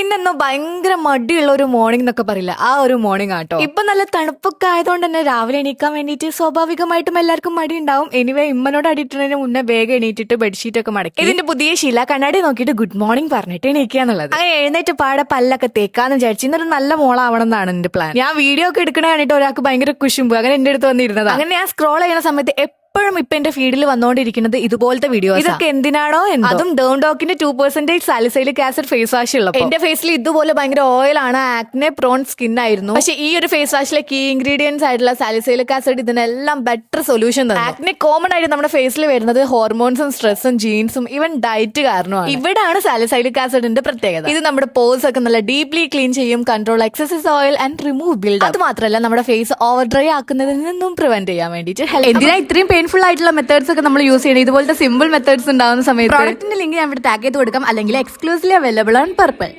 ഇന്നെന്നോ ഭയങ്കര മടിയുള്ള ഒരു മോർണിംഗ് എന്നൊക്കെ പറയില്ല? ആ ഒരു മോർണിംഗ് ആട്ടോ. ഇപ്പൊ നല്ല തണുപ്പൊക്കെ ആയതുകൊണ്ട് തന്നെ രാവിലെ എണീക്കാൻ വേണ്ടിട്ട് സ്വാഭാവികമായിട്ടും എല്ലാവർക്കും മടി ഉണ്ടാവും. എനിവേ ഇമ്മനോട് അടിയിട്ടതിന് മുന്നേ വേഗം എണീറ്റിട്ട് ബെഡ്ഷീറ്റ് ഒക്കെ മടക്കി. ഇതിന്റെ പുതിയ ശീല കണ്ണാടി നോക്കിയിട്ട് ഗുഡ് മോർണിംഗ് പറഞ്ഞിട്ട് എണീക്കുക എന്നുള്ളത്. അങ്ങനെ എഴുന്നേറ്റ് പാടെ പല്ലൊക്കെ തേക്കാന്ന് വിചാരിച്ചു ഇന്നൊരു നല്ല മോളാവണം എന്നാണ് എന്റെ പ്ലാൻ ഞാൻ വീഡിയോ ഒക്കെ എടുക്കണ കണ്ടിട്ട് ഒരാൾക്ക് ഭയങ്കര കുശുമ്പ്. അങ്ങനെ എന്റെ അടുത്ത് വന്നിരുന്നത്. അങ്ങനെ ഞാൻ സ്ക്രോൾ ചെയ്യുന്ന സമയത്ത് എപ്പോഴും ഇപ്പൊ എന്റെ ഫീഡിൽ വന്നുകൊണ്ടിരിക്കുന്നത് ഇതുപോലത്തെ വീഡിയോ ഇതൊക്കെ എന്തിനാണോ എന്തോ. അതും ഡേൺ ഡോക്കിന്റെ two percentage salicylic acid face wash ഉള്ളത് എന്റെ ഫേസിൽ ഇതുപോലെ ഭയങ്കര ഓയിൽ ആണ്. ആക്നെ പ്രോൺ സ്കിൻ ആയിരുന്നു. പക്ഷെ ഈ ഒരു ഫേസ് വാഷിലെ കീ ഇൻഗ്രീഡിയൻസ് ആയിട്ടുള്ള സാലിസൈലിക് ആസിഡ് ഇതിനെല്ലാം ബെറ്റർ സൊല്യൂഷൻ ആക്നെ കോമൺ ആയിട്ട് നമ്മുടെ ഫേസിൽ വരുന്നത് ഹോർമോൺസും സ്ട്രെസ്സും ജീൻസും ഈവൻ ഡയറ്റ് കാരണമാണ്. ഇവിടാണ് സാലിസൈലിക് ആസിഡിന്റെ പ്രത്യേകത. ഇത് നമ്മുടെ പോസ് ഒക്കെ നല്ല ഡീപ്ലി ക്ലീൻ ചെയ്യും control excess oil and remove build അത് മാത്രമല്ല നമ്മുടെ ഫേസ് ഓവർ ഡ്രൈ ആക്കുന്നതിൽ നിന്നും പ്രിവെന്റ് ചെയ്യാൻ വേണ്ടിയിട്ട്. എന്തിനാ ഇത്രയും പെയിൻഫുൾ ആയിട്ടുള്ള മെത്തേഡ്സ് ഒക്കെ നമ്മൾ യൂസ് ചെയ്യണം. ഇതുപോലത്തെ സിമ്പിൾ മെത്തേഡ്സ് ഉണ്ടാകുന്ന സമയത്ത് പ്രോഡക്റ്റിന്റെ ലിങ്ക് ഞാൻ ഇവിടെ ടാഗ് ചെയ്ത് കൊടുക്കാം. അല്ലെങ്കിൽ എക്സ്ക്ലൂസീവ്ലി അവൈലബിൾ ആണ് പർപ്പിൾ